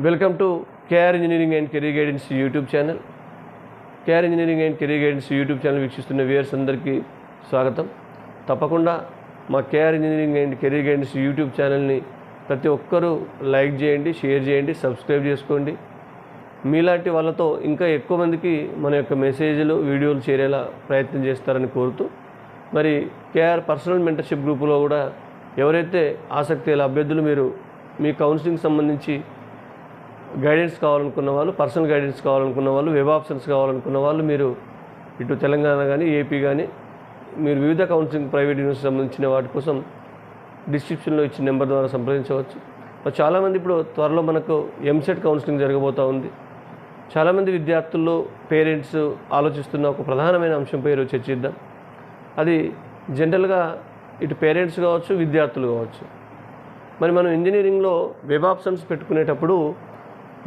Welcome to KR engineering and career guidance YouTube channel. KR engineering and career guidance YouTube channel వీక్షిస్తున్న viewers అందరికీ స్వాగతం. తప్పకుండా మా KR engineering and career guidance YouTube ఛానల్ని ప్రతి ఒక్కరూ లైక్ చేయండి షేర్ చేయండి సబ్స్క్రైబ్ చేసుకోండి. మీలాంటి వాళ్ళతో ఇంకా ఎక్కువ మందికి మన యొక్క మెసేజ్లు వీడియోలు చేరేలా ప్రయత్నం చేస్తారని కోరుతూ మరి కేఆర్ పర్సనల్ మెంటర్షిప్ గ్రూపులో కూడా ఎవరైతే ఆసక్తి గల అభ్యర్థులు మీరు మీ కౌన్సిలింగ్ సంబంధించి గైడెన్స్ కావాలనుకున్న వాళ్ళు పర్సనల్ గైడెన్స్ కావాలనుకున్న వాళ్ళు వెబ్ ఆప్షన్స్ కావాలనుకున్న వాళ్ళు మీరు ఇటు తెలంగాణ కానీ ఏపీ కానీ మీరు వివిధ కౌన్సిలింగ్ ప్రైవేట్ యూనివర్సిటీ సంబంధించిన వాటి కోసం డిస్క్రిప్షన్లో ఇచ్చిన నెంబర్ ద్వారా సంప్రదించవచ్చు. మరి చాలామంది ఇప్పుడు త్వరలో మనకు ఎంసెట్ కౌన్సిలింగ్ జరగబోతూ ఉంది. చాలామంది విద్యార్థుల్లో పేరెంట్స్ ఆలోచిస్తున్న ఒక ప్రధానమైన అంశంపై ఈరోజు చర్చిద్దాం. అది జనరల్గా ఇటు పేరెంట్స్ కావచ్చు విద్యార్థులు కావచ్చు. మరి మనం ఇంజనీరింగ్లో వెబ్ ఆప్షన్స్ పెట్టుకునేటప్పుడు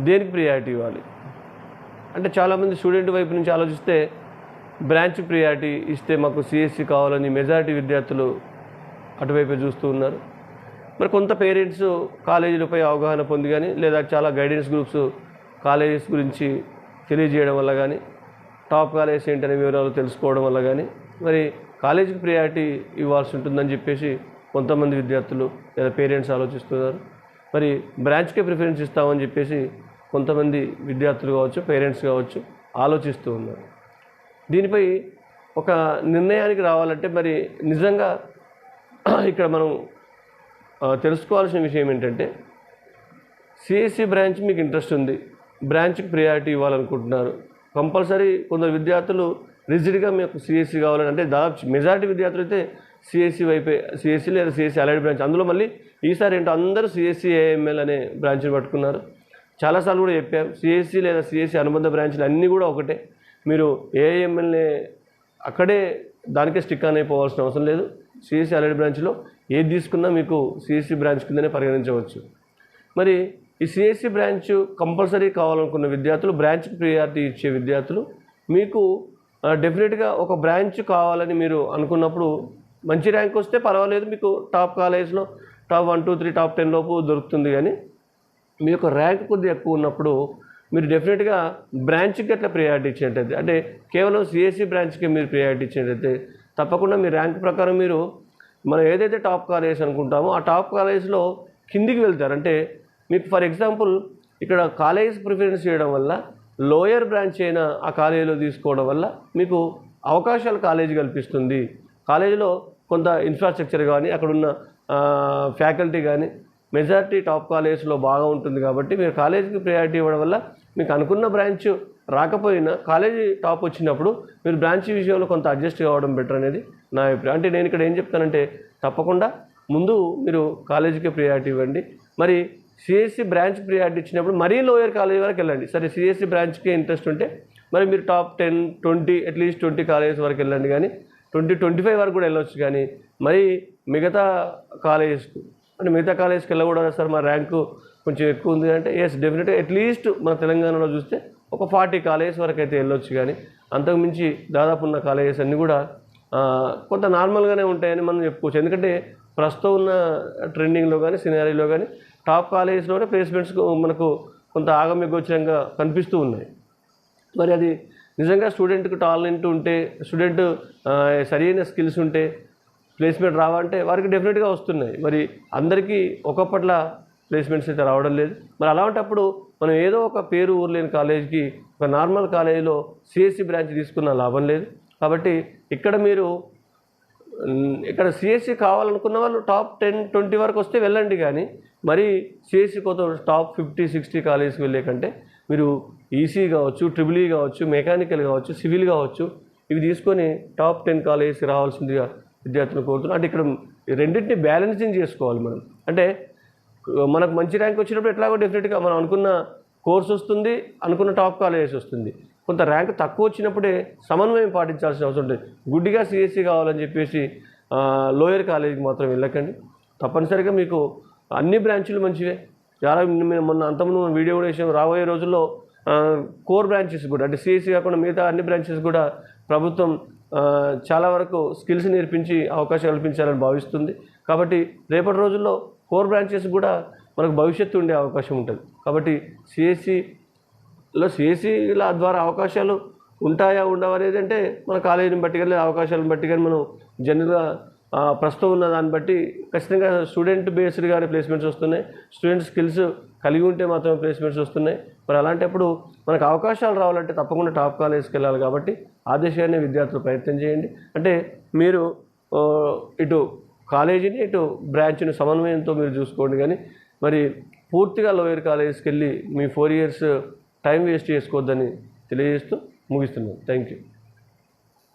దేనికి ప్రియారిటీ ఇవ్వాలి? అంటే చాలామంది స్టూడెంట్ వైపు నుంచి ఆలోచిస్తే బ్రాంచ్ ప్రియారిటీ ఇస్తే మాకు సిఎస్సి కావాలని మెజారిటీ విద్యార్థులు అటువైపు చూస్తూ ఉన్నారు. మరి కొంత పేరెంట్స్ కాలేజీలపై అవగాహన పొంది కానీ లేదా చాలా గైడెన్స్ గ్రూప్స్ కాలేజెస్ గురించి తెలియజేయడం వల్ల కానీ టాప్ కాలేజెస్ ఏంటనే వివరాలు తెలుసుకోవడం వల్ల కానీ మరి కాలేజీకి ప్రియారిటీ ఇవ్వాల్సి ఉంటుందని చెప్పేసి కొంతమంది విద్యార్థులు లేదా పేరెంట్స్ ఆలోచిస్తున్నారు. మరి బ్రాంచ్కే ప్రిఫరెన్స్ ఇస్తామని చెప్పేసి కొంతమంది విద్యార్థులు కావచ్చు పేరెంట్స్ కావచ్చు ఆలోచిస్తూ ఉన్నారు. దీనిపై ఒక నిర్ణయానికి రావాలంటే మరి నిజంగా ఇక్కడ మనం తెలుసుకోవాల్సిన విషయం ఏంటంటే సిఎస్సి బ్రాంచ్ మీకు ఇంట్రెస్ట్ ఉంది బ్రాంచ్కి ప్రియారిటీ ఇవ్వాలనుకుంటున్నారు. కంపల్సరీ కొందరు విద్యార్థులు రిజిడ్గా మీకు సిఎస్సి కావాలని అంటే దాదాపు మెజారిటీ విద్యార్థులు అయితే సిఎస్సి వైపే సిఎస్సి లేదా సిఎస్సి అలైడ్ బ్రాంచ్. అందులో మళ్ళీ ఈసారి ఏంటో అందరూ సిఎస్సి ఏఎంఎల్ అనే బ్రాంచ్ని పట్టుకున్నారు. చాలాసార్లు కూడా చెప్పాం సిఎస్సి లేదా సిఎస్సి అనుబంధ బ్రాంచ్లు అన్నీ కూడా ఒకటే. మీరు ఏఎంఎల్ఏ అక్కడే దానికే స్టిక్ అని అయిపోవాల్సిన అవసరం లేదు. సిఎస్సి అలైడ్ బ్రాంచ్లో ఏది తీసుకున్నా మీకు సిఎస్సి బ్రాంచ్ కిందనే పరిగణించవచ్చు. మరి ఈ సిఎస్సి బ్రాంచ్ కంపల్సరీ కావాలనుకున్న విద్యార్థులు బ్రాంచ్కి ప్రియారిటీ ఇచ్చే విద్యార్థులు మీకు డెఫినెట్గా ఒక బ్రాంచ్ కావాలని మీరు అనుకున్నప్పుడు మంచి ర్యాంక్ వస్తే పర్వాలేదు మీకు టాప్ కాలేజ్లో top one two three top ten లోపు దొరుకుతుంది కానీ మీ యొక్క ర్యాంక్ కొద్దిగా ఎక్కువ ఉన్నప్పుడు మీరు డెఫినెట్గా బ్రాంచ్కి అట్లా ప్రియారిటీ ఇచ్చినట్టయితే అంటే కేవలం సిఎస్సి బ్రాంచ్కి మీరు ప్రియారిటీ ఇచ్చినట్టయితే తప్పకుండా మీ ర్యాంక్ ప్రకారం మీరు మనం ఏదైతే టాప్ కాలేజ్ అనుకుంటామో ఆ టాప్ కాలేజ్లో కిందికి వెళ్తారు. అంటే మీకు ఫర్ ఎగ్జాంపుల్ ఇక్కడ కాలేజ్ ప్రిఫరెన్స్ చేయడం వల్ల లోయర్ బ్రాంచ్ అయిన ఆ కాలేజీలో తీసుకోవడం వల్ల మీకు అవకాశాలు కాలేజీ కల్పిస్తుంది. కాలేజీలో కొంత ఇన్ఫ్రాస్ట్రక్చర్ కానీ అక్కడున్న ఫ్యాకల్టీ కానీ మెజారిటీ టాప్ కాలేజ్లో బాగా ఉంటుంది కాబట్టి మీరు కాలేజీకి ప్రయారిటీ ఇవ్వడం వల్ల మీకు అనుకున్న బ్రాంచ్ రాకపోయినా కాలేజీ టాప్ వచ్చినప్పుడు మీరు బ్రాంచ్ విషయంలో కొంత అడ్జస్ట్ కావడం బెటర్ అనేది నా అభిప్రాయం. అంటే నేను ఇక్కడ ఏం చెప్తానంటే తప్పకుండా ముందు మీరు కాలేజీకి ప్రియారిటీ ఇవ్వండి. మరి సిఎస్సి బ్రాంచ్ ప్రియారిటీ ఇచ్చినప్పుడు మరీ లోయర్ కాలేజ్ వరకు వెళ్ళండి. సరే సిఎస్సి బ్రాంచ్కి ఇంట్రెస్ట్ ఉంటే మరి మీరు top ten twenty at least twenty colleges వరకు వెళ్ళండి. కానీ ట్వంటీ ట్వంటీ ఫైవ్ వరకు కూడా వెళ్ళొచ్చు. కానీ మరి మిగతా కాలేజెస్కు అంటే మిగతా కాలేజ్కి వెళ్ళకూడదు సార్ మా ర్యాంకు కొంచెం ఎక్కువ ఉంది అంటే ఎస్ డెఫినెట్గా అట్లీస్ట్ మన తెలంగాణలో చూస్తే ఒక ఫార్టీ కాలేజెస్ వరకు అయితే వెళ్ళొచ్చు కానీ అంతకుమించి దాదాపు ఉన్న కాలేజెస్ అన్నీ కూడా కొంత నార్మల్గానే ఉంటాయని మనం చెప్పుకోవచ్చు. ఎందుకంటే ప్రస్తుతం ఉన్న ట్రెండింగ్లో కానీ సినారీలో కానీ టాప్ కాలేజెస్లోనే ప్లేస్మెంట్స్ మనకు కొంత ఆగమ్యగోచరంగా కనిపిస్తూ ఉన్నాయి. మరి అది నిజంగా స్టూడెంట్కి టాలెంట్ ఉంటే స్టూడెంట్ సరైన స్కిల్స్ ఉంటే ప్లేస్మెంట్ రావంటే వారికి డెఫినెట్గా వస్తున్నాయి. మరి అందరికీ ఒకప్పట్ల ప్లేస్మెంట్స్ అయితే రావడం లేదు. మరి అలాంటప్పుడు మనం ఏదో ఒక పేరు ఊరు లేని కాలేజీకి ఒక నార్మల్ కాలేజీలో సిఎస్సి బ్రాంచ్ తీసుకున్న లాభం లేదు. కాబట్టి ఇక్కడ మీరు ఇక్కడ సిఎస్సి కావాలనుకున్న వాళ్ళు టాప్ టెన్ ట్వంటీ వరకు వస్తే వెళ్ళండి కానీ మరి సిఎస్సి కొత్త టాప్ ఫిఫ్టీ సిక్స్టీ కాలేజీకి వెళ్ళే కంటే మీరు ఈసీ కావచ్చు ట్రిబుల్ ఈ కావచ్చు మెకానికల్ కావచ్చు సివిల్ కావచ్చు ఇవి తీసుకొని టాప్ టెన్ కాలేజీకి రావాల్సిందిగా విద్యార్థులను కోరుతున్నాను అంటే ఇక్కడ రెండింటిని బ్యాలెన్సింగ్ చేసుకోవాలి మనం. అంటే మనకు మంచి ర్యాంక్ వచ్చినప్పుడు ఎట్లాగో డెఫినెట్గా మనం అనుకున్న కోర్స్ వస్తుంది అనుకున్న టాప్ కాలేజెస్ వస్తుంది. కొంత ర్యాంక్ తక్కువ వచ్చినప్పుడే సమన్వయం పాటించాల్సిన అవసరం ఉంటుంది. గుడ్డిగా సిఎస్సి కావాలని చెప్పేసి లోయర్ కాలేజీకి మాత్రం వెళ్ళకండి. తప్పనిసరిగా మీకు అన్ని బ్రాంచులు మంచివే. చాలా మేము మొన్న అంతకుముందు మనం వీడియో కూడా వేసాం రాబోయే రోజుల్లో కోర్ బ్రాంచెస్ కూడా అంటే సిఎస్సి కాకుండా మిగతా అన్ని బ్రాంచెస్ కూడా ప్రభుత్వం చాలా వరకు స్కిల్స్ నేర్పించి అవకాశం కల్పించాలని భావిస్తుంది. కాబట్టి రేపటి రోజుల్లో కోర్ బ్రాంచెస్ కూడా మనకు భవిష్యత్తు ఉండే అవకాశం ఉంటుంది. కాబట్టి సిఎస్సిలో సిఎస్సిల ద్వారా అవకాశాలు ఉంటాయా ఉండవు అనేది అంటే మన కాలేజీని బట్టి కానీ అవకాశాలను బట్టి కానీ మనం జనరల్గా ప్రస్తుతం ఉన్న దాన్ని బట్టి ఖచ్చితంగా స్టూడెంట్ బేస్డ్గానే ప్లేస్మెంట్స్ వస్తున్నాయి. స్టూడెంట్ స్కిల్స్ కలిగి ఉంటే మాత్రమే ప్లేస్మెంట్స్ వస్తున్నాయి. మరి అలాంటప్పుడు మనకు అవకాశాలు రావాలంటే తప్పకుండా టాప్ కాలేజ్కి వెళ్ళాలి కాబట్టి ఆ దిశగానే విద్యార్థులు ప్రయత్నం చేయండి. అంటే మీరు ఇటు కాలేజీని ఇటు బ్రాంచ్ని సమన్వయంతో మీరు చూసుకోండి కానీ మరి పూర్తిగా లోయర్ కాలేజ్కి వెళ్ళి మీ ఫోర్ ఇయర్స్ టైం వేస్ట్ చేసుకోవద్దని తెలియజేస్తూ ముగిస్తున్నాను. Thank you.